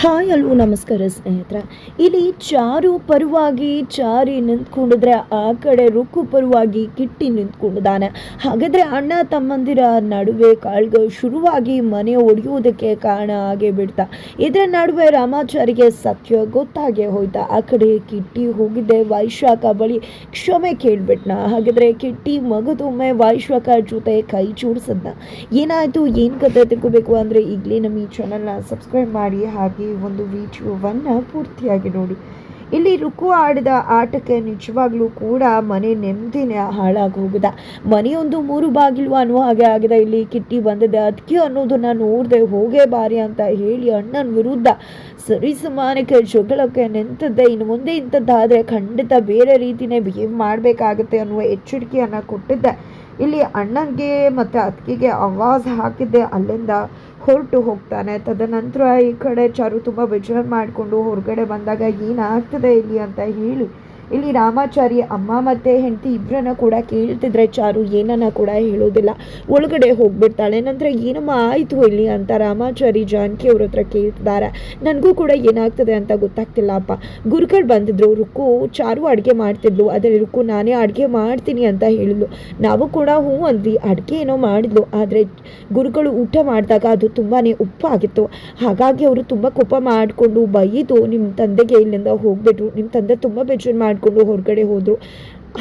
Hi ಅಲ್ವೋ ನಮಸ್ಕಾರ ಸ್ನೇಹಿತರೆ. ಇಲ್ಲಿ ಚಾರು ಪರವಾಗಿ ಚಾರಿ ನಿಂತ್ಕೊಂಡಿದ್ರೆ, ಆ ಕಡೆ ರುಕ್ಕು ಪರವಾಗಿ ಕಿಟ್ಟಿ ನಿಂತ್ಕೊಂಡಿದ್ದಾನೆ. ಹಾಗಾದರೆ ಅಣ್ಣ ತಮ್ಮಂದಿರ ನಡುವೆ ಕಾಳ್ಗ ಶುರುವಾಗಿ ಮನೆ ಒಡೆಯುವುದಕ್ಕೆ ಕಾರಣ ಆಗೇ ಬಿಡ್ತಾ. ಇದರ ನಡುವೆ ರಾಮಾಚಾರಿಗೆ ಸತ್ಯ ಗೊತ್ತಾಗೇ ಹೋಯ್ತಾ. ಆ ಕಡೆ ಕಿಟ್ಟಿ ಹೋಗಿದ್ದೆ, ವೈಶಾಖ ಬಳಿ ಕ್ಷಮೆ ಕೇಳ್ಬಿಟ್ನ. ಹಾಗಾದರೆ ಕಿಟ್ಟಿ ಮಗದೊಮ್ಮೆ ವೈಶಾಖ ಜೊತೆ ಕೈ ಜೋಡಿಸದ್ನ. ಏನಾಯಿತು, ಏನು ಕತೆ ತಿಳ್ಕೋಬೇಕು ಅಂದರೆ ಈಗಲೇ ನಮ್ಮ ಈ ಚಾನಲ್ನ ಸಬ್ಸ್ಕ್ರೈಬ್ ಮಾಡಿ, ಹಾಗೆ ಒಂದು ವಿಡಿಯೋವನ್ನು ಪೂರ್ತಿಯಾಗಿ ನೋಡಿ. ಇಲ್ಲಿ ರುಕು ಆಡಿದ ಆಟಕ್ಕೆ ನಿಜವಾಗ್ಲೂ ಕೂಡ ಮನೆ ನೆಮ್ಮದಿನೇ ಹಾಳಾಗಿ ಹೋಗಿದೆ ಮನೆಯೊಂದು ಮೂರು ಬಾಗಿಲು ಅನ್ನೋ ಹಾಗೆ ಆಗಿದೆ. ಇಲ್ಲಿ ಕಿಟ್ಟಿ ಬಂದಿದೆ. ಅದಕ್ಕೆ ಅನ್ನೋದನ್ನ ನೋಡದೆ ಹೋಗೇ ಬಾರಿ ಅಂತ ಹೇಳಿ ಅಣ್ಣನ ವಿರುದ್ಧ ಸರಿ ಸಮಾನಕ್ಕೆ ಜಗಳಕ್ಕೆ ನಿಂತದ್ದೆ. ಇನ್ನು ಮುಂದೆ ಇಂಥದ್ದಾದರೆ ಖಂಡಿತ ಬೇರೆ ರೀತಿನೇ ಬಿಹೇವ್ ಮಾಡಬೇಕಾಗತ್ತೆ ಅನ್ನುವ ಎಚ್ಚರಿಕೆಯನ್ನು ಕೊಟ್ಟಿದ್ದೆ. ಇಲ್ಲಿ ಅಣ್ಣನಿಗೆ ಮತ್ತು ಅತ್ತಿಗೆಗೆ ಆವಾಜ್ ಹಾಕಿದ್ದೆ. ಅಲ್ಲಿಂದ ಹೊರಟು ಹೋಗ್ತಾನೆ. ತದನಂತರ ಈ ಕಡೆ ಚಾರು ತುಂಬ ಬೇಜಾರು ಮಾಡಿಕೊಂಡು ಹೊರಗಡೆ ಬಂದಾಗ ಏನಾಗ್ತದೆ ಇಲ್ಲಿ ಅಂತ ಹೇಳಿ ಇಲ್ಲಿ ರಾಮಾಚಾರಿ ಅಮ್ಮ ಮತ್ತು ಹೆಂಡತಿ ಇಬ್ಬರನ್ನ ಕೂಡ ಕೇಳ್ತಿದ್ರೆ ಚಾರು, ಏನನ್ನ ಕೂಡ ಹೇಳೋದಿಲ್ಲ. ಒಳಗಡೆ ಹೋಗ್ಬಿಡ್ತಾಳೆ. ನಂತರ ಏನಮ್ಮ ಆಯಿತು ಇಲ್ಲಿ ಅಂತ ರಾಮಾಚಾರಿ ಜಾನಕಿ ಅವ್ರ ಹತ್ರ ಕೇಳ್ತಿದ್ದಾರೆ. ನನಗೂ ಕೂಡ ಏನಾಗ್ತದೆ ಅಂತ ಗೊತ್ತಾಗ್ತಿಲ್ಲ ಅಪ್ಪ. ಗುರುಗಳು ಬಂದಿದ್ರು, ರುಕ್ಕು ಚಾರು ಅಡುಗೆ ಮಾಡ್ತಿದ್ಲು. ಆದರೆ ರುಕ್ಕು, ನಾನೇ ಅಡುಗೆ ಮಾಡ್ತೀನಿ ಅಂತ ಹೇಳಿದ್ಲು. ನಾವು ಕೂಡ ಹ್ಞೂ ಅಂದ್ವಿ. ಅಡುಗೆ ಏನೋ ಮಾಡಿದ್ಲು. ಆದರೆ ಗುರುಗಳು ಊಟ ಮಾಡಿದಾಗ ಅದು ತುಂಬಾ ಉಪ್ಪಾಗಿತ್ತು. ಹಾಗಾಗಿ ಅವರು ತುಂಬ ಕೋಪ ಮಾಡಿಕೊಂಡು ಬೈದು ನಿಮ್ಮ ತಂದೆಗೆ ಇಲ್ಲಿಂದ ಹೋಗ್ಬಿಟ್ರು. ನಿಮ್ಮ ತಂದೆ ತುಂಬ ಬೇಜಾರು ಮಾಡಿಕೊಂಡು ಹೊರಗಡೆ ಹೋದರು.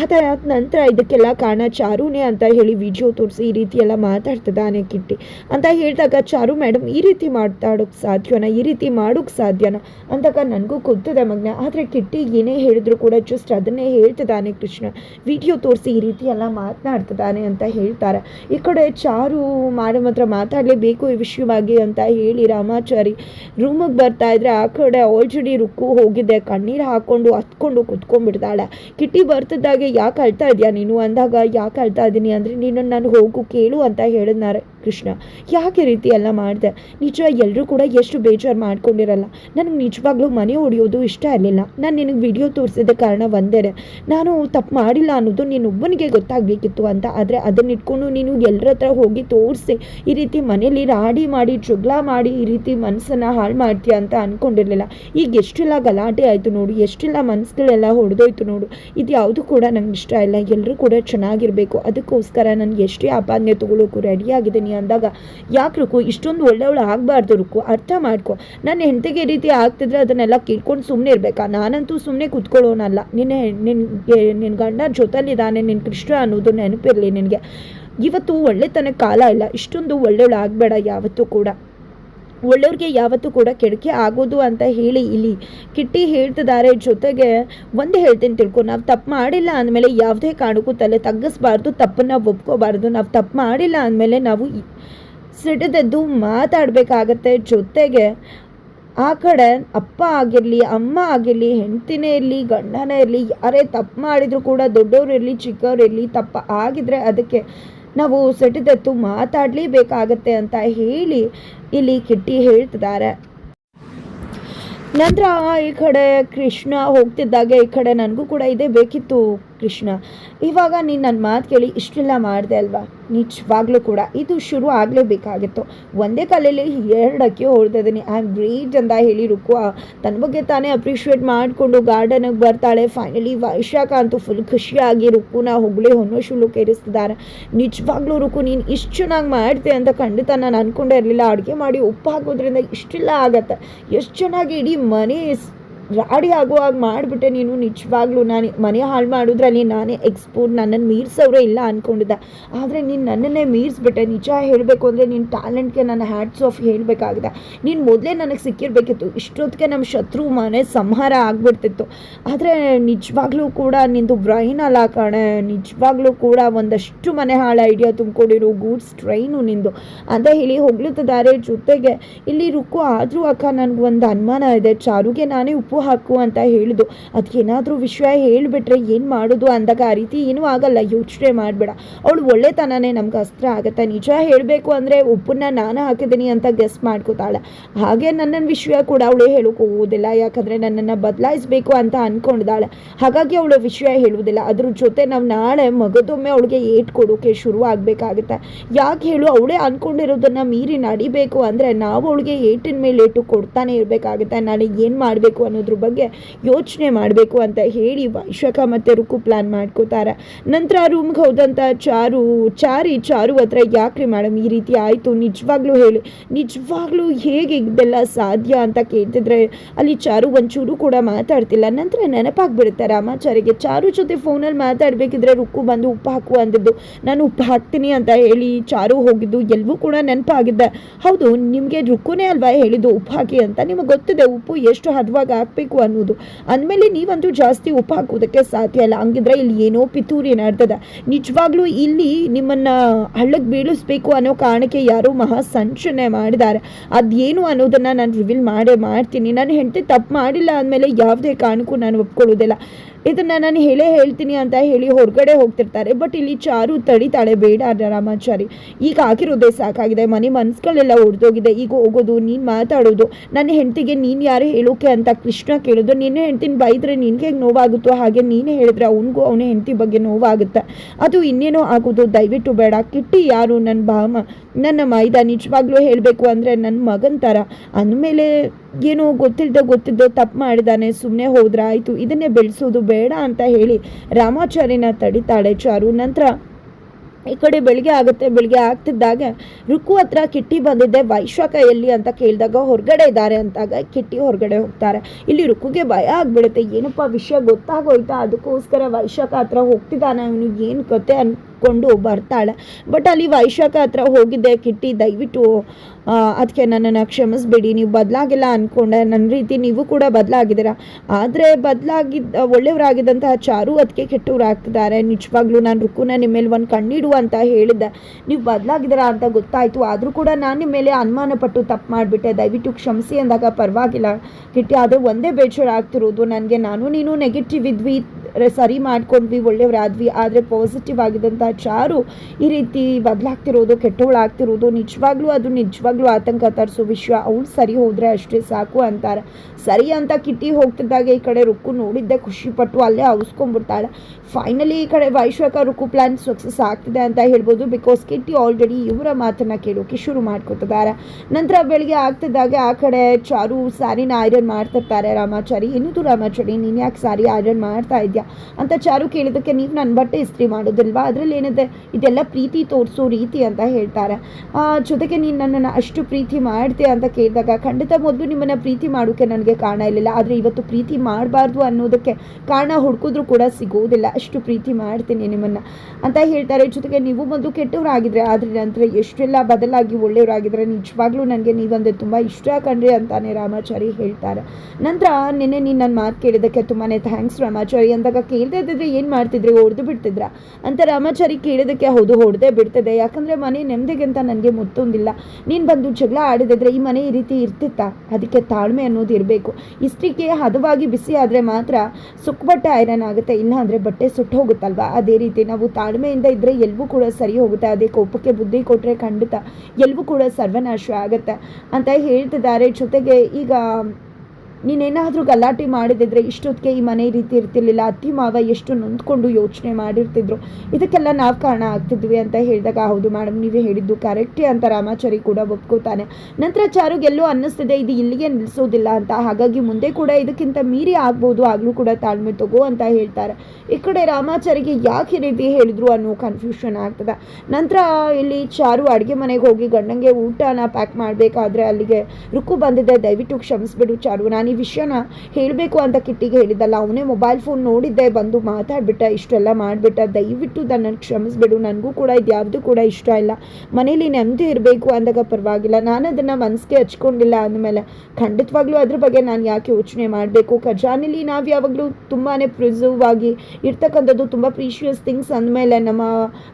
ಅದರ ನಂತರ ಇದಕ್ಕೆಲ್ಲ ಕಾರಣ ಚಾರುನೇ ಅಂತ ಹೇಳಿ ವಿಡಿಯೋ ತೋರಿಸಿ ಈ ರೀತಿ ಎಲ್ಲ ಮಾತಾಡ್ತಿದ್ದಾನೆ ಕಿಟ್ಟಿ. ಅಂತ ಹೇಳಿದಾಗ, ಚಾರು ಮೇಡಮ್ ಈ ರೀತಿ ಮಾತಾಡೋಕ್ಕೆ ಸಾಧ್ಯನ? ಈ ರೀತಿ ಮಾಡೋಕ್ಕೆ ಸಾಧ್ಯನ? ಅಂದಾಗ ನನಗೂ ಗೊತ್ತಿದೆ ಮಗನ, ಆದರೆ ಕಿಟ್ಟಿ ಏನೇ ಹೇಳಿದ್ರು ಕೂಡ ಜಸ್ಟ್ ಅದನ್ನೇ ಹೇಳ್ತಿದ್ದಾನೆ ಕೃಷ್ಣ. ವಿಡಿಯೋ ತೋರಿಸಿ ಈ ರೀತಿ ಎಲ್ಲ ಮಾತನಾಡ್ತಿದ್ದಾನೆ ಅಂತ ಹೇಳ್ತಾರೆ. ಈ ಕಡೆ ಚಾರು ಮಾಡೋ ಹತ್ರ ಮಾತಾಡಲೇಬೇಕು ಈ ವಿಷಯವಾಗಿ ಅಂತ ಹೇಳಿ ರಾಮಾಚಾರಿ ರೂಮಿಗೆ ಬರ್ತಾ ಇದ್ರೆ ಆ ಕಡೆ ಆಲ್ರೆಡಿ ರುಕ್ಕು ಹೋಗಿದೆ. ಕಣ್ಣೀರು ಹಾಕ್ಕೊಂಡು ಹತ್ಕೊಂಡು ಕುತ್ಕೊಂಡ್ಬಿಡ್ತಾಳೆ. ಕಿಟ್ಟಿ ಬರ್ತಿದ್ದಾಗ ಯಾಕೆ ಅಳ್ತಾ ಇದೆಯಾ ನೀನು? ಅಂದಾಗ ಯಾಕೆ ಅಳ್ತಾ ಇದ್ದೀನಿ ಅಂದರೆ ನೀನು ನಾನು ಹೋಗು ಕೇಳು ಅಂತ ಹೇಳಿದ್ನಾರೆ. ಕೃಷ್ಣ, ಯಾಕೆ ರೀತಿ ಎಲ್ಲ ಮಾಡಿದೆ? ನಿಜ ಎಲ್ಲರೂ ಕೂಡ ಎಷ್ಟು ಬೇಜಾರು ಮಾಡ್ಕೊಂಡಿರಲ್ಲ. ನನಗೆ ನಿಜವಾಗ್ಲೂ ಮನೆ ಹೊಡೆಯೋದು ಇಷ್ಟ ಇರಲಿಲ್ಲ. ನಾನು ನಿನಗೆ ವಿಡಿಯೋ ತೋರಿಸಿದ ಕಾರಣ ಒಂದೇ ನಾನು ತಪ್ಪು ಮಾಡಿಲ್ಲ ಅನ್ನೋದು ನೀನೊಬ್ಬನಿಗೆ ಗೊತ್ತಾಗಬೇಕಿತ್ತು ಅಂತ. ಆದರೆ ಅದನ್ನಿಟ್ಕೊಂಡು ನೀನು ಎಲ್ಲರ ಹತ್ರ ಹೋಗಿ ತೋರಿಸಿ, ಈ ರೀತಿ ಮನೇಲಿ ರಾಡಿ ಮಾಡಿ ಜುಗ್ಲ ಮಾಡಿ, ಈ ರೀತಿ ಮನಸ್ಸನ್ನು ಹಾಳು ಮಾಡ್ತೀಯ ಅಂತ ಅಂದ್ಕೊಂಡಿರಲಿಲ್ಲ ಈಗ ಎಷ್ಟೆಲ್ಲ ಗಲಾಟೆ ಆಯಿತು ನೋಡು. ಎಷ್ಟೆಲ್ಲ ಮನಸ್ಸುಗಳೆಲ್ಲ ಹೊಡೆದೋಯ್ತು ನೋಡು. ಇದು ಯಾವುದು ಕೂಡ ನಂಗೆ ಇಷ್ಟ ಇಲ್ಲ. ಎಲ್ಲರೂ ಕೂಡ ಚೆನ್ನಾಗಿರಬೇಕು. ಅದಕ್ಕೋಸ್ಕರ ನನಗೆ ಎಷ್ಟೇ ಆಪಾದನೆ ತಗೊಳ್ಳೋಕ್ಕೂ ರೆಡಿಯಾಗಿದ್ದೀನಿ ಅಂದಾಗ, ಯಾಕೆ ರುಕು ಇಷ್ಟೊಂದು ಒಳ್ಳೆಯವಳು ಆಗಬಾರ್ದು ರುಕು ಅರ್ಥ ಮಾಡ್ಕೊ. ನನ್ನ ಹೆಂಡತಿಗೆ ಈ ರೀತಿ ಆಗ್ತಿದ್ರೆ ಅದನ್ನೆಲ್ಲ ಕೇಳ್ಕೊಂಡು ಸುಮ್ಮನೆ ಇರಬೇಕಾ? ನಾನಂತೂ ಸುಮ್ಮನೆ ಕೂತ್ಕೊಳ್ಳೋನಲ್ಲ. ನಿನ್ನ ನಿನ್ನ ನಿನ್ನ ಗಂಡ ಜೊತೆಲಿದ್ದಾನೆ ನಿನ್ನ ಕೃಷ್ಣ ಅನ್ನೋದು ನೆನಪಿರಲಿ ನಿನಗೆ. ಇವತ್ತು ಒಳ್ಳೆತನ ಕಾಲ ಇಲ್ಲ, ಇಷ್ಟೊಂದು ಒಳ್ಳೆಯವಳು ಆಗಬೇಡ ಯಾವತ್ತೂ ಕೂಡ. ಒಳ್ಳೆಯವ್ರಿಗೆ ಯಾವತ್ತೂ ಕೂಡ ಕೆಡಕೆ ಆಗೋದು ಅಂತ ಹೇಳಿ ಇಲ್ಲಿ ಕಿಟ್ಟಿ ಹೇಳ್ತಿದ್ದಾರೆ. ಜೊತೆಗೆ ಒಂದು ಹೇಳ್ತೀನಿ ತಿಳ್ಕೊ, ನಾವು ತಪ್ಪು ಮಾಡಿಲ್ಲ ಅಂದಮೇಲೆ ಯಾವುದೇ ಕಾರಣಕ್ಕೂ ತಲೆ ತಗ್ಗಿಸ್ಬಾರ್ದು, ತಪ್ಪನ್ನು ಒಪ್ಕೋಬಾರ್ದು. ನಾವು ತಪ್ಪು ಮಾಡಿಲ್ಲ ಅಂದಮೇಲೆ ನಾವು ಸಿಡಿದದ್ದು ಮಾತಾಡಬೇಕಾಗತ್ತೆ. ಜೊತೆಗೆ ಆ ಕಡೆ ಅಪ್ಪ ಆಗಿರಲಿ, ಅಮ್ಮ ಆಗಿರಲಿ, ಹೆಂಡ್ತಿನೇ ಇರಲಿ, ಗಂಡನೇ ಇರಲಿ, ಯಾರೇ ತಪ್ಪು ಮಾಡಿದರೂ ಕೂಡ ದೊಡ್ಡವರು ಇರಲಿ, ಚಿಕ್ಕವ್ರು ಇರಲಿ, ತಪ್ಪು ಆಗಿದ್ರೆ ಅದಕ್ಕೆ ನಾವು ಮಾತಾಡ್ಲಿ ಮಾತಾಡಲೇಬೇಕಾಗತ್ತೆ ಅಂತ ಹೇಳಿ ಇಲ್ಲಿ ಕಿಟ್ಟಿ ಹೇಳ್ತಿದ್ದಾರೆ. ನಂತರ ಈ ಕಡೆ ಕೃಷ್ಣ ಹೋಗ್ತಿದ್ದಾಗ ಈ ಕಡೆ ನನಗೂ ಕೂಡ ಇದೇ ಬೇಕಿತ್ತು. ಕೃಷ್ಣ, ಇವಾಗ ನೀನು ನನ್ನ ಮಾತು ಕೇಳಿ ಇಷ್ಟೆಲ್ಲ ಮಾಡಿದೆ ಅಲ್ವಾ? ನಿಜವಾಗ್ಲೂ ಕೂಡ ಇದು ಶುರು ಆಗಲೇಬೇಕಾಗಿತ್ತು. ಒಂದೇ ಕಾಲಲ್ಲಿ ಎರಡಕ್ಕೆ ಹೊಡೆದಿದ್ದೀನಿ ಐ ಆಮ್ ಗ್ರೇಟ್ ಅಂತ ಹೇಳಿ ರುಕು ತನ್ನ ಬಗ್ಗೆ ತಾನೇ ಅಪ್ರಿಷಿಯೇಟ್ ಮಾಡಿಕೊಂಡು ಗಾರ್ಡನಿಗೆ ಬರ್ತಾಳೆ. ಫೈನಲಿ ವೈಶಾಖ ಅಂತೂ ಫುಲ್ ಖುಷಿಯಾಗಿ ರುಕುನ ಹೊಗಳಿ ಹೊನ್ನೋ ಶುಲು ಕೇರಿಸ್ತಿದ್ದಾರೆ ನಿಜವಾಗ್ಲೂ ರುಕು ನೀನು ಇಷ್ಟು ಚೆನ್ನಾಗಿ ಮಾಡ್ತೆ ಅಂತ ಖಂಡಿತ ನಾನು ಅಂದ್ಕೊಂಡೇ ಇರಲಿಲ್ಲ. ಅಡುಗೆ ಮಾಡಿ ಉಪ್ಪು ಹಾಕೋದ್ರಿಂದ ಇಷ್ಟೆಲ್ಲ ಆಗತ್ತೆ. ಎಷ್ಟು ಚೆನ್ನಾಗಿ ಇಡೀ ಮನೆ ರಾಡಿ ಆಗುವಾಗ ಮಾಡಿಬಿಟ್ಟೆ ನೀನು. ನಿಜವಾಗ್ಲೂ ನಾನು ಮನೆ ಹಾಳು ಮಾಡೋದ್ರಲ್ಲಿ ನಾನೇ ಎಕ್ಸ್ಪೋರ್ಟ್ ನನ್ನನ್ನು ಮೀರ್ಸೋರೇ ಇಲ್ಲ ಅಂದ್ಕೊಂಡಿದ್ದೆ ಆದರೆ ನೀನು ನನ್ನನ್ನೇ ಮೀರಿಸ್ಬಿಟ್ಟೆ. ನಿಜ ಹೇಳಬೇಕು ಅಂದರೆ ನಿನ್ನ ಟ್ಯಾಲೆಂಟ್ಗೆ ನನ್ನ ಹ್ಯಾಟ್ಸ್ ಆಫ್ ಹೇಳಬೇಕಾಗಿದೆ. ನೀನು ಮೊದಲೇ ನನಗೆ ಸಿಕ್ಕಿರಬೇಕಿತ್ತು. ಇಷ್ಟೊತ್ತಿಗೆ ನಮ್ಮ ಶತ್ರು ಮನೆ ಸಂಹಾರ ಆಗಿಬಿಡ್ತಿತ್ತು. ಆದರೆ ನಿಜವಾಗ್ಲೂ ಕೂಡ ನಿಂದು ಬ್ರೈನ್ ಅಲ್ಲ ಕಾಣೆ. ನಿಜವಾಗ್ಲೂ ಕೂಡ ಒಂದಷ್ಟು ಮನೆ ಹಾಳು ಐಡಿಯಾ ತುಂಬಿಕೊಂಡಿರೋ. ಗೂಡ್ಸ್ ಟ್ರೈನು ನಿಂದು. ಅಂತ ಹೇಳಿ ಹೊಗಳುತ್ತಿದ್ದಾರೆ ಜೊತೆಗೆ. ಇಲ್ಲಿ ರುಕ್ಕು ಆದರೂ ಅಕ್ಕ ನನಗೆ ಒಂದು ಅನುಮಾನ ಇದೆ. ಚಾರುಗೆ ನಾನೇ ಉಪ್ಪು ಉಪ್ಪು ಹಾಕು ಅಂತ ಹೇಳಿದ್ದು. ಅದಕ್ಕೇನಾದರೂ ವಿಷಯ ಹೇಳಿಬಿಟ್ರೆ ಏನು ಮಾಡೋದು ಅಂದಾಗ ಆ ರೀತಿ ಏನೂ ಆಗಲ್ಲ. ಯೋಚನೆ ಮಾಡಬೇಡ. ಅವಳು ಒಳ್ಳೆತನನೇ ನಮ್ಗೆ ಅಸ್ತ್ರ ಆಗುತ್ತೆ. ನಿಜ ಹೇಳಬೇಕು ಅಂದರೆ ಉಪ್ಪನ್ನ ನಾನು ಹಾಕಿದ್ದೀನಿ ಅಂತ ಗೆಸ್ ಮಾಡ್ಕೋತಾಳೆ. ಹಾಗೆ ನನ್ನ ವಿಷಯ ಕೂಡ ಅವಳು ಹೇಳೋಕೆ ಹೋಗೋದಿಲ್ಲ ಯಾಕಂದರೆ ನನ್ನನ್ನು ಬದಲಾಯಿಸಬೇಕು ಅಂತ ಅಂದ್ಕೊಂಡಿದ್ದಾಳೆ ಹಾಗಾಗಿ ಅವಳು ವಿಷಯ ಹೇಳುವುದಿಲ್ಲ. ಅದ್ರ ಜೊತೆ ನಾವು ನಾಳೆ ಮಗದೊಮ್ಮೆ ಅವಳಿಗೆ ಏಟ್ ಕೊಡೋಕೆ ಶುರು ಆಗಬೇಕಾಗುತ್ತೆ. ಯಾಕೆ ಹೇಳು? ಅವಳೇ ಅಂದ್ಕೊಂಡಿರೋದನ್ನು ಮೀರಿ ನಡಿಬೇಕು ಅಂದರೆ ನಾವು ಅವಳಿಗೆ ಏಟಿನ ಮೇಲೆ ಏಟು ಕೊಡ್ತಾನೆ ಇರಬೇಕಾಗುತ್ತೆ. ನಾಳೆ ಏನು ಮಾಡಬೇಕು ಅನ್ನೋದ್ರ ಬಗ್ಗೆ ಯೋಚನೆ ಮಾಡಬೇಕು ಅಂತ ಹೇಳಿ ವೈಶಾಖ ಮತ್ತು ರುಕು ಪ್ಲ್ಯಾನ್ ಮಾಡ್ಕೋತಾರೆ. ನಂತರ ರೂಮ್ಗೆ ಹೋದಂಥ ಚಾರು, ಚಾರಿ, ಚಾರು ಹತ್ರ ಯಾಕ್ರಿ ಮೇಡಮ್ ಈ ರೀತಿ ಆಯಿತು? ನಿಜವಾಗ್ಲೂ ಹೇಳಿ. ನಿಜವಾಗ್ಲೂ ಹೇಗೆ ಇದೆಲ್ಲ ಸಾಧ್ಯ ಅಂತ ಕೇಳ್ತಿದ್ರೆ ಅಲ್ಲಿ ಚಾರು ಒಂಚೂರು ಕೂಡ ಮಾತಾಡ್ತಿಲ್ಲ. ನಂತರ ನೆನಪಾಗ್ಬಿಡುತ್ತೆ ರಾಮಾಚಾರಿಗೆ. ಚಾರು ಜೊತೆ ಫೋನಲ್ಲಿ ಮಾತಾಡಬೇಕಿದ್ರೆ ರುಕ್ಕು ಬಂದು ಉಪ್ಪು ಹಾಕು ಅಂದಿದ್ದು. ನಾನು ಉಪ್ಪು ಹಾಕ್ತೀನಿ ಅಂತ ಹೇಳಿ ಚಾರು ಹೋಗಿದ್ದು. ಎಲ್ಲವೂ ಕೂಡ ನೆನಪಾಗಿದ್ದೆ ಹೌದು, ನಿಮಗೆ ರುಕ್ಕುನೇ ಅಲ್ವಾ ಹೇಳಿದ್ದು ಉಪ್ಪು ಹಾಕಿ ಅಂತ? ನಿಮಗೆ ಗೊತ್ತಿದೆ ಉಪ್ಪು ಎಷ್ಟು ಹದವಾಗಿ ಹಾಕಬೇಕು ಅನ್ನೋದು. ಅಂದಮೇಲೆ ನೀವಂತೂ ಜಾಸ್ತಿ ಉಪ್ಪು ಹಾಕೋದಕ್ಕೆ ಸಾಧ್ಯ ಇಲ್ಲ. ಹಂಗಿದ್ರೆ ಇಲ್ಲಿ ಏನೋ ಪಿತೂರಿ ನಡ್ತದೆ ನಿಜವಾಗ್ಲೂ ಇಲ್ಲಿ ನಿಮ್ಮನ್ನು ಹಳ್ಳಕ್ಕೆ ಬೀಳಿಸ್ಬೇಕು ಅನ್ನೋ ಕಾರಣಕ್ಕೆ ಯಾರೋ ಮಹಾ ಸಂಚನೆ ಮಾಡಿದ್ದಾರೆ. ಅದೇನು ಅನ್ನೋದನ್ನು ನಾನು ರಿವೀಲ್ ಮಾಡೇ ಮಾಡ್ತೀನಿ. ನನ್ನ ಹೆಂಡತಿ ತಪ್ಪು ಮಾಡಿಲ್ಲ ಅಂದಮೇಲೆ ಯಾವುದೇ ಕಾರಣಕ್ಕೂ ನಾನು ಒಪ್ಕೊಳ್ಳೋದಿಲ್ಲ ಇದನ್ನು ನಾನು ಹೇಳೇ ಹೇಳ್ತೀನಿ ಅಂತ ಹೇಳಿ ಹೊರಗಡೆ ಹೋಗ್ತಿರ್ತಾರೆ. ಬಟ್ ಇಲ್ಲಿ ಚಾರು ತಡಿತಾಳೆ ಬೇಡ ರಾಮಾಚಾರಿ. ಈಗ ಹಾಕಿರೋದೇ ಸಾಕಾಗಿದೆ. ಮನೆ ಮನ್ಸುಗಳೆಲ್ಲ ಹೊಡೆದೋಗಿದೆ ಈಗ ಹೋಗೋದು, ನೀನು ಮಾತಾಡೋದು, ನನ್ನ ಹೆಂಡತಿಗೆ ನೀನು ಯಾರು ಹೇಳೋಕೆ ಅಂತ ಕೃಷ್ಣ ಕೇಳೋದು ನಿನ್ನೆ ಹೆಂಡ್ತಿನ ಬೈದ್ರೆ ನಿನಗೆ ಹೇಗೆ ನೋವಾಗುತ್ತೋ ಹಾಗೆ ನೀನೇ ಹೇಳಿದ್ರೆ ಅವನಿಗೂ ಅವನ ಹೆಂಡತಿ ಬಗ್ಗೆ ನೋವಾಗುತ್ತೆ. ಅದು ಇನ್ನೇನೋ ಆಗೋದು. ದಯವಿಟ್ಟು ಬೇಡ. ಕಿಟ್ಟಿ ಯಾರು? ನನ್ನ ಭಾಮ, ನನ್ನ ಮೈದ ನಿಜವಾಗ್ಲೂ ಹೇಳಬೇಕು ಅಂದರೆ ನನ್ನ ಮಗನ ಥರ ಅಂದಮೇಲೆ ಏನೋ ಗೊತ್ತಿಲ್ಲದೆ ಗೊತ್ತಿದ್ದೋ ತಪ್ಪು ಮಾಡಿದಾನೆ. ಸುಮ್ಮನೆ ಹೋದ್ರೆ ಆಯಿತು. ಇದನ್ನೇ ಬೆಳೆಸೋದು ಬೇಡ ಅಂತ ಹೇಳಿ ರಾಮಾಚಾರ್ಯನ ತಡಿತಾಳೆ ಚಾರು. ನಂತರ ಈ ಕಡೆ ಬೆಳಿಗ್ಗೆ ಆಗುತ್ತೆ, ಬೆಳಿಗ್ಗೆ ಆಗ್ತಿದ್ದಾಗ ರುಕು ಹತ್ರ ಕಿಟ್ಟಿ ಬಂದಿದ್ದೆ ವೈಶ್ವಾಕ ಎಲ್ಲಿ ಅಂತ ಕೇಳಿದಾಗ ಹೊರಗಡೆ ಇದ್ದಾರೆ ಅಂತಾಗ ಕಿಟ್ಟಿ ಹೊರಗಡೆ ಹೋಗ್ತಾರೆ. ಇಲ್ಲಿ ರುಕುಗೆ ಭಯ ಆಗ್ಬಿಡುತ್ತೆ. ಏನಪ್ಪ ವಿಷಯ ಗೊತ್ತಾಗೋಯ್ತಾ? ಅದಕ್ಕೋಸ್ಕರ ವೈಶಾಖ ಹತ್ರ ಹೋಗ್ತಿದ್ದಾನೆ. ಅವನು ಏನು ಕತೆ ಅನ್ಕೊಂಡು ಬರ್ತಾಳೆ. ಬಟ್ ಅಲ್ಲಿ ವೈಶಾಖ ಹತ್ರ ಹೋಗಿದ್ದೆ, ಕಿಟ್ಟಿ ದಯವಿಟ್ಟು ಅದಕ್ಕೆ ನನ್ನನ್ನು ಕ್ಷಮಿಸ್ಬೇಡಿ, ನೀವು ಬದಲಾಗಿಲ್ಲ ಅಂದ್ಕೊಂಡೆ ನನ್ನ ರೀತಿ ನೀವು ಕೂಡ ಬದಲಾಗಿದ್ದೀರ? ಆದರೆ ಬದಲಾಗಿದ್ದ ಒಳ್ಳೆಯವರಾಗಿದ್ದಂತಹ ಚಾರು ಅದಕ್ಕೆ ಕೆಟ್ಟವರಾಗ್ತಿದ್ದಾರೆ ನಿಜವಾಗ್ಲೂ ನಾನು ರುಕುನ ನಿಮ್ಮ ಮೇಲೆ ಒಂದು ಕಣ್ಣಿಡು ಅಂತ ಹೇಳಿದ್ದೆ. ನೀವು ಬದಲಾಗಿದ್ದೀರಾ ಅಂತ ಗೊತ್ತಾಯಿತು. ಆದರೂ ಕೂಡ ನಾನು ನಿಮ್ಮ ಮೇಲೆ ಅನುಮಾನ ಪಟ್ಟು ತಪ್ಪು ಮಾಡಿಬಿಟ್ಟೆ. ದಯವಿಟ್ಟು ಕ್ಷಮಿಸಿ ಅಂದಾಗ ಪರವಾಗಿಲ್ಲ. ಕಿಟ್ಟಿ, ಆದರೆ ಒಂದೇ ಬೇಜಾರು ಆಗ್ತಿರೋದು. ನನಗೆ ನಾನು ನೀನು ನೆಗೆಟಿವ್ ಇದ್ವಿ. ಸರಿ ಮಾಡ್ಕೊಂಡ್ವಿ ಒಳ್ಳೆಯವರಾದ್ವಿ ಆದರೆ ಪಾಸಿಟಿವ್ ಆಗಿದ್ದಂಥ ಚಾರು ಈ ರೀತಿ ಬದಲಾಗ್ತಿರೋದು ಕೆಟ್ಟವಳಾಗ್ತಿರೋದು ನಿಜವಾಗ್ಲೂ ಅದು ನಿಜವಾಗ್ಲೂ ಆತಂಕ ತರಿಸೋ ವಿಷಯ. ಅವಳು ಸರಿ ಹೋದರೆ ಅಷ್ಟೇ ಸಾಕು ಅಂತಾರೆ. ಸರಿ ಅಂತ ಕಿಟ್ಟಿ ಹೋಗ್ತಿದ್ದಾಗ ಈ ಕಡೆ ರುಕ್ಕು ನೋಡಿದ್ದೆ, ಖುಷಿಪಟ್ಟು ಅಲ್ಲೇ ಅವಸ್ಕೊಂಡ್ಬಿಡ್ತಾಳೆ. ಫೈನಲಿ ಈ ಕಡೆ ವೈಶ್ವಕ ರುಕ್ಕು ಪ್ಲ್ಯಾನ್ ಸಕ್ಸಸ್ ಆಗ್ತಿದೆ ಅಂತ ಹೇಳ್ಬೋದು ಬಿಕಾಸ್ ಕಿಟ್ಟಿ ಆಲ್ರೆಡಿ ಇವರ ಮಾತನ್ನು ಕೇಳೋಕೆ ಶುರು ಮಾಡ್ಕೊತಿದ್ದಾರೆ ನಂತರ ಬೆಳಿಗ್ಗೆ ಆಗ್ತಿದ್ದಾಗ ಆ ಕಡೆ ಚಾರು ಸ್ಯಾರಿನ ಐರನ್ ಮಾಡ್ತಿರ್ತಾರೆ ರಾಮಾಚಾರಿ. ಏನಿದು ರಾಮಾಚಾರಿ, ನೀನು ಯಾಕೆ ಸ್ಯಾರಿ ಐರನ್ ಮಾಡ್ತಾ ಇದೆಯಾ? ಅಂತ ಚಾರು ಕೇಳಿದ್ದಕ್ಕೆ ನೀವು ನನ್ನ ಬಟ್ಟೆ ಇಸ್ತ್ರಿ ಮಾಡೋದಿಲ್ವಾ? ಅದರಲ್ಲಿ ಏನಿದೆ ಇದೆಲ್ಲ ಪ್ರೀತಿ ತೋರಿಸೋ ರೀತಿ ಅಂತ ಹೇಳ್ತಾರೆ. ಜೊತೆಗೆ ನೀನು ನನ್ನನ್ನು ಅಷ್ಟು ಪ್ರೀತಿ ಮಾಡ್ತೀಯ ಅಂತ ಕೇಳಿದಾಗ, ಖಂಡಿತ ಮೊದಲು ನಿಮ್ಮನ್ನು ಪ್ರೀತಿ ಮಾಡೋಕ್ಕೆ ನನಗೆ ಕಾರಣ ಇರಲಿಲ್ಲ. ಆದರೆ ಇವತ್ತು ಪ್ರೀತಿ ಮಾಡಬಾರ್ದು ಅನ್ನೋದಕ್ಕೆ ಕಾರಣ ಹುಡುಕಿದ್ರೂ ಕೂಡ ಸಿಗೋದಿಲ್ಲ ಅಷ್ಟು ಪ್ರೀತಿ ಮಾಡ್ತೀನಿ ನಿಮ್ಮನ್ನು ಅಂತ ಹೇಳ್ತಾರೆ. ಜೊತೆಗೆ ನೀವು ಮೊದಲು ಕೆಟ್ಟವರಾಗಿದ್ರೆ, ಆದರೆ ನಂತರ ಎಷ್ಟೆಲ್ಲ ಬದಲಾಗಿ ಒಳ್ಳೆಯವರಾಗಿದ್ದರೆ ನಿಜವಾಗ್ಲೂ ನನಗೆ ನೀವಂದ್ರೆ ತುಂಬ ಇಷ್ಟ ಕಂಡ್ರಿ ಅಂತಾನೆ ರಾಮಾಚಾರಿ ಹೇಳ್ತಾರೆ. ನಂತರ ನಿನ್ನೆ ನೀನು ನನ್ನ ಮಾತು ಕೇಳಿದ್ದಕ್ಕೆ ತುಂಬಾ ಥ್ಯಾಂಕ್ಸ್ ರಾಮಾಚಾರಿ ಅಂದಾಗ ಕೇಳದೇ ಇದ್ದಿದ್ರೆ ಏನು ಮಾಡ್ತಿದ್ರಿ? ಹೊಡೆದು ಬಿಡ್ತಿದ್ರ? ಅಂತ ರಾಮಾಚಾರಿ ಕೇಳೋದಕ್ಕೆ ಹೌದು, ಹೊಡೆದೇ ಬಿಡ್ತದೆ. ಯಾಕಂದರೆ ಮನೆ ನೆಮ್ಮದಿಗೆ ಅಂತ ನನಗೆ ಮುತ್ತೊಂದಿಲ್ಲ. ನೀನು ಬಂದು ಜಗಳ ಆಡಿದಿದ್ರೆ ಈ ಮನೆ ಈ ರೀತಿ ಇರ್ತಿತ್ತಾ? ಅದಕ್ಕೆ ತಾಳ್ಮೆ ಅನ್ನೋದು ಇರಬೇಕು. ಇಷ್ಟಕ್ಕೆ ಹದವಾಗಿ ಬಿಸಿ ಆದರೆ ಮಾತ್ರ ಸುಕ್ಕ ಬಟ್ಟೆ ಐರನ್ ಆಗುತ್ತೆ ಇಲ್ಲ ಅಂದರೆ ಬಟ್ಟೆ ಸುಟ್ಟು ಹೋಗುತ್ತಲ್ವಾ? ಅದೇ ರೀತಿ ನಾವು ತಾಳ್ಮೆಯಿಂದ ಇದ್ದರೆ ಎಲ್ಲವೂ ಕೂಡ ಸರಿ ಹೋಗುತ್ತೆ. ಅದೇ ಕೋಪಕ್ಕೆ ಬುದ್ಧಿ ಕೊಟ್ಟರೆ ಖಂಡಿತ ಎಲ್ಲವೂ ಕೂಡ ಸರ್ವನಾಶ ಆಗುತ್ತೆ. ಅಂತ ಹೇಳ್ತಿದ್ದಾರೆ. ಜೊತೆಗೆ ಈಗ ನೀನೇನಾದರೂ ಗಲಾಟೆ ಮಾಡಿದಿದ್ರೆ ಇಷ್ಟೊತ್ತಿಗೆ ಈ ಮನೆ ರೀತಿ ಇರ್ತಿರ್ಲಿಲ್ಲ. ಅತ್ತಿ ಮಾವ ಎಷ್ಟು ನೊಂದ್ಕೊಂಡು ಯೋಚನೆ ಮಾಡಿರ್ತಿದ್ರು. ಇದಕ್ಕೆಲ್ಲ ನಾವು ಕಾರಣ ಆಗ್ತಿದ್ವಿ ಅಂತ ಹೇಳಿದಾಗ, ಹೌದು ಮೇಡಮ್ ನೀವೇ ಹೇಳಿದ್ದು ಕರೆಕ್ಟೇ ಅಂತ ರಾಮಾಚಾರಿ ಕೂಡ ಒಪ್ಕೋತಾನೆ. ನಂತರ ಚಾರುಗೆಲ್ಲೋ ಅನ್ನಿಸ್ತಿದೆ, ಇದು ಇಲ್ಲಿಗೆ ನಿಲ್ಲಿಸೋದಿಲ್ಲ ಅಂತ. ಹಾಗಾಗಿ ಮುಂದೆ ಕೂಡ ಇದಕ್ಕಿಂತ ಮೀರಿ ಆಗ್ಬೋದು, ಆಗಲೂ ಕೂಡ ತಾಳ್ಮೆ ತಗೋ ಅಂತ ಹೇಳ್ತಾರೆ. ಈ ಕಡೆ ರಾಮಾಚಾರಿಗೆ ಯಾಕೆ ರೀತಿ ಹೇಳಿದ್ರು ಅನ್ನೋ ಕನ್ಫ್ಯೂಷನ್ ಆಗ್ತದೆ. ನಂತರ ಇಲ್ಲಿ ಚಾರು ಅಡುಗೆ ಮನೆಗೆ ಹೋಗಿ ಗಂಡಂಗೆ ಊಟನ ಪ್ಯಾಕ್ ಮಾಡಬೇಕಾದ್ರೆ ಅಲ್ಲಿಗೆ ರುಕ್ಕು ಬಂದಿದೆ. ದಯವಿಟ್ಟು ಕ್ಷಮಿಸ್ಬಿಡು ಚಾರು. ನಾನು ಈ ವಿಷಯನ ಹೇಳಬೇಕು ಅಂತ ಕಿಟ್ಟಿಗೆ ಹೇಳಿದ್ದಲ್ಲ. ಅವನೇ ಮೊಬೈಲ್ ಫೋನ್ ನೋಡಿದ್ದೆ, ಬಂದು ಮಾತಾಡ್ಬಿಟ್ಟ, ಇಷ್ಟೆಲ್ಲ ಮಾಡಿಬಿಟ್ಟ. ದಯವಿಟ್ಟು ನನ್ನನ್ನು ಕ್ಷಮಿಸ್ಬಿಡು. ನನಗೂ ಕೂಡ ಇದು ಕೂಡ ಇಷ್ಟ ಇಲ್ಲ. ಮನೇಲಿ ನೆಮ್ಮದಿ ಇರಬೇಕು ಅಂದಾಗ ಪರವಾಗಿಲ್ಲ. ನಾನು ಅದನ್ನು ಮನಸ್ಸಿಗೆ ಹಚ್ಕೊಂಡಿಲ್ಲ ಅಂದಮೇಲೆ ಖಂಡಿತವಾಗ್ಲೂ ಅದ್ರ ಬಗ್ಗೆ ನಾನು ಯಾಕೆ ಯೋಚನೆ ಮಾಡಬೇಕು? ಖಜಾನೆಲಿ ನಾವು ಯಾವಾಗಲೂ ತುಂಬಾ ಪ್ರಿಸರ್ವ್ ಆಗಿ ಇರ್ತಕ್ಕಂಥದ್ದು ತುಂಬ ಪ್ರೀಶಿಯಸ್ ಥಿಂಗ್ಸ್ ಅಂದಮೇಲೆ ನಮ್ಮ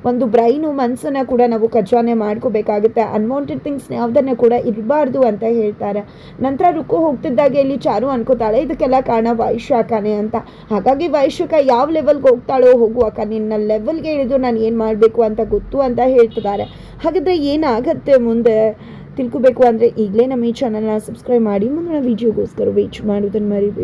ಒಂದು ಬ್ರೈನು ಮನಸ್ಸನ್ನು ಕೂಡ ನಾವು ಖಜಾನೆ ಮಾಡ್ಕೋಬೇಕಾಗುತ್ತೆ. ಅನ್ವಾಂಟೆಡ್ ಥಿಂಗ್ಸ್ ಯಾವುದನ್ನು ಕೂಡ ಇರಬಾರ್ದು ಅಂತ ಹೇಳ್ತಾರೆ. ನಂತರ ರುಕ್ಕು ಹೋಗ್ತಿದ್ದಾಗ ಇಲ್ಲಿ ಚಾರು ಅನ್ಕೋತಾಳೆ, ಇದಕ್ಕೆಲ್ಲ ಕಾರಣ ವೈಶಾಖನೇ ಅಂತ. ಹಾಗಾಗಿ ವೈಶಾಖ ಯಾವ ಲೆವೆಲ್ಗೆ ಹೋಗ್ತಾಳೋ ಹೋಗುವಾಗ ನಿನ್ನ ಲೆವೆಲ್ಗೆ ಇಳಿದು ನಾನು ಏನು ಮಾಡಬೇಕು ಅಂತ ಗೊತ್ತು ಅಂತ ಹೇಳ್ತಿದ್ದಾರೆ. ಹಾಗಾದರೆ ಏನಾಗತ್ತೆ ಮುಂದೆ? ತಿಳ್ಕೊಬೇಕು ಅಂದರೆ ಈಗಲೇ ನಮ್ಮ ಈ ಚಾನಲ್ನ ಸಬ್ಸ್ಕ್ರೈಬ್ ಮಾಡಿ, ಮುಂದಿನ ವೀಡಿಯೋಗೋಸ್ಕರ ವೇಟ್ ಮಾಡೋದನ್ನು ಮರಿಬೇಡಿ.